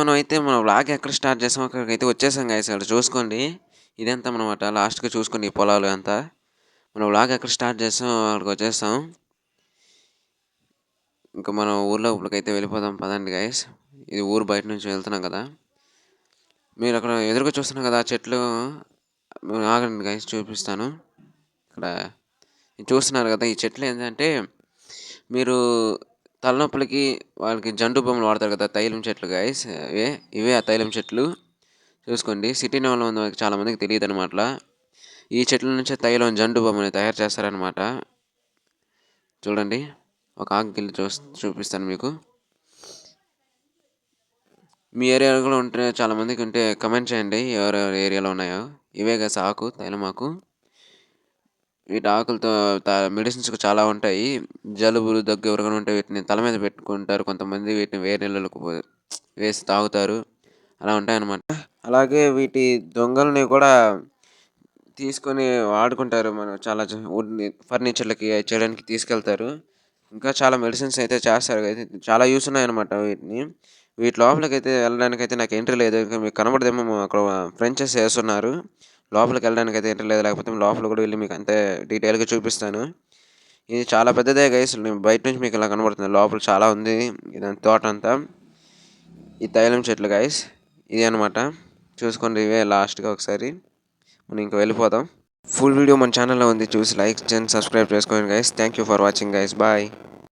మనం అయితే మన బ్లాగ్ ఎక్కడ స్టార్ట్ చేసాం అక్కడికైతే వచ్చేసాం గైస్ అక్కడ చూసుకోండి. ఇదంతా అనమాట లాస్ట్గా చూసుకోండి ఈ పొలాలు అంతా. మనం బ్లాగ్ ఎక్కడ స్టార్ట్ చేసాం అక్కడికి వచ్చేసాం. ఇంకా మనం ఊర్లో ఇప్పటికైతే వెళ్ళిపోదాం. పదండి గైస్ ఇది ఊరు బయట నుంచి వెళ్తున్నాం కదా. మీరు అక్కడ ఎదురుగా చూస్తున్నాం కదా చెట్లు. ఆగండి గైస్ చూపిస్తాను. ఇక్కడ చూస్తున్నారు కదా ఈ చెట్లు ఏంటంటే మీరు తలనొప్పులకి వాళ్ళకి జండు బొమ్మలు వాడతారు కదా తైలం చెట్లు గాయస్ ఇవే ఇవే ఆ తైలం చెట్లు. చూసుకోండి సిటీ వాళ్ళు చాలామందికి తెలియదు అనమాట ఈ చెట్ల నుంచే తైలం జండు బొమ్మని తయారు చేస్తారనమాట చూడండి ఒక ఆకుగిల్లి చూ చూపిస్తాను మీకు. మీ ఏరియాలో ఉంటే చాలామందికి ఉంటే కమెంట్ చేయండి ఎవరెవరి ఏరియాలో ఉన్నాయో. ఇవే కదా ఆకు తైలమాకు వీటి ఆకులతో మెడిసిన్స్ చాలా ఉంటాయి. జలుబులు దగ్గు ఎవరికైనా ఉంటే వీటిని తల మీద పెట్టుకుంటారు. కొంతమంది వీటిని వేరే నీళ్ళకు వేసి తాగుతారు. అలా ఉంటాయన్నమాట. అలాగే వీటి దొంగల్ని కూడా తీసుకొని వాడుకుంటారు. మనం చాలా ఫర్నిచర్లకి చేయడానికి తీసుకెళ్తారు. ఇంకా చాలా మెడిసిన్స్ అయితే చేస్తారు. అయితే చాలా యూస్ ఉన్నాయన్నమాట వీటిని. వీటి లోపలికి అయితే వెళ్ళడానికి అయితే నాకు ఎంట్రీ లేదు. మీకు కనబడదేమో అక్కడ ఫ్రెంచెస్ వేస్తున్నారు. లోపలికి వెళ్ళడానికి అయితే ఏంటో లేదు. లేకపోతే లోపల కూడా వెళ్ళి మీకు అంతే డీటెయిల్గా చూపిస్తాను. ఇది చాలా పెద్దదే గైస్ బయట నుంచి మీకు ఇలా కనబడుతుంది. లోపల చాలా ఉంది. ఇదంతా తోట అంతా. ఈ తైలం చెట్లు గైస్ ఇది అనమాట చూసుకోండి ఇవే లాస్ట్గా ఒకసారి. మనం ఇంకా వెళ్ళిపోదాం. ఫుల్ వీడియో మన ఛానల్లో ఉంది. చూసి లైక్ చేయండి సబ్స్క్రైబ్ చేసుకోండి guys thank you for watching guys bye